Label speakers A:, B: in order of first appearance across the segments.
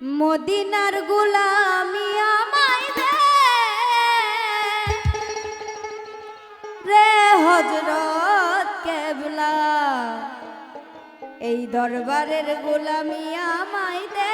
A: মদিনার গোলামি আমায় দে। রে হজরত কেবলা এই দরবারের গোলামি আমায় দে।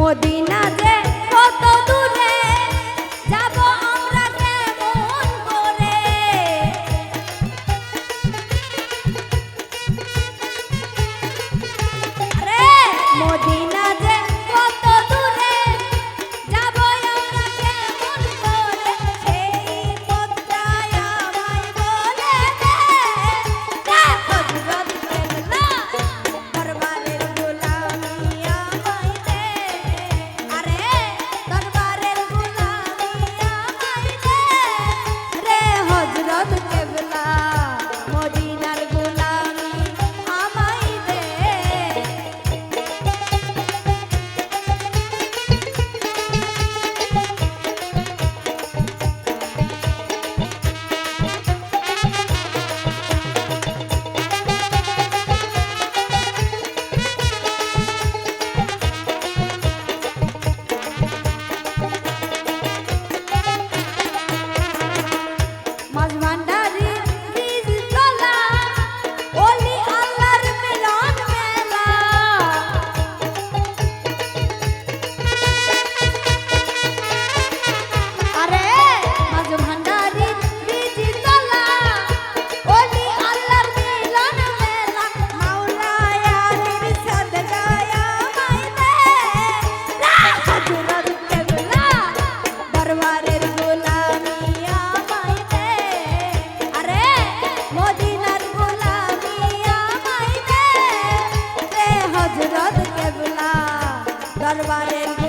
A: মদিনা barbaren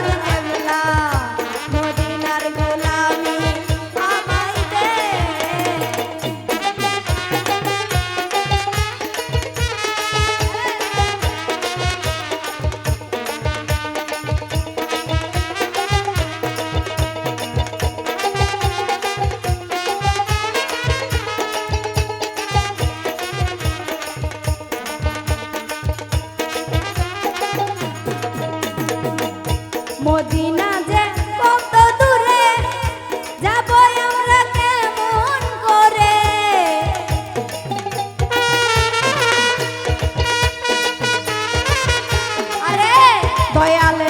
A: got মদিনা যে কত দূরে যাব আমরা কেমন দয়ালে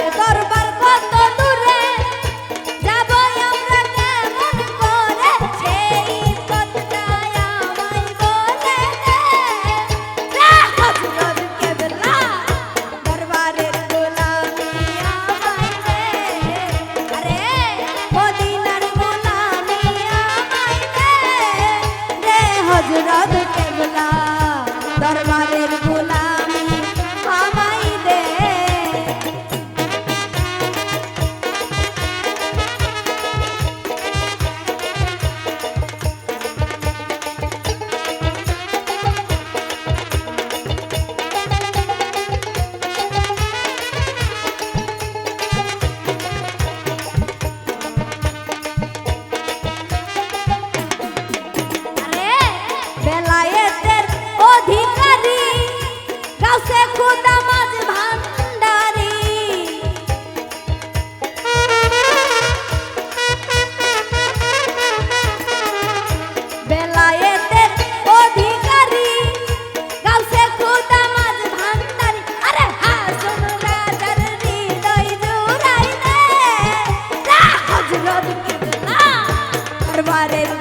A: দরবারের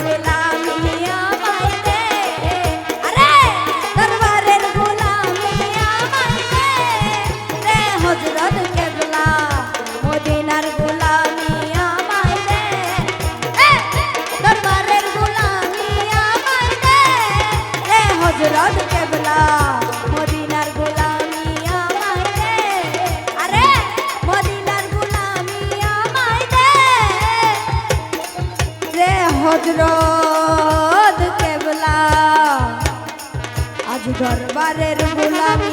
A: হজরত কেবলা। আজ দরবারের গোলামি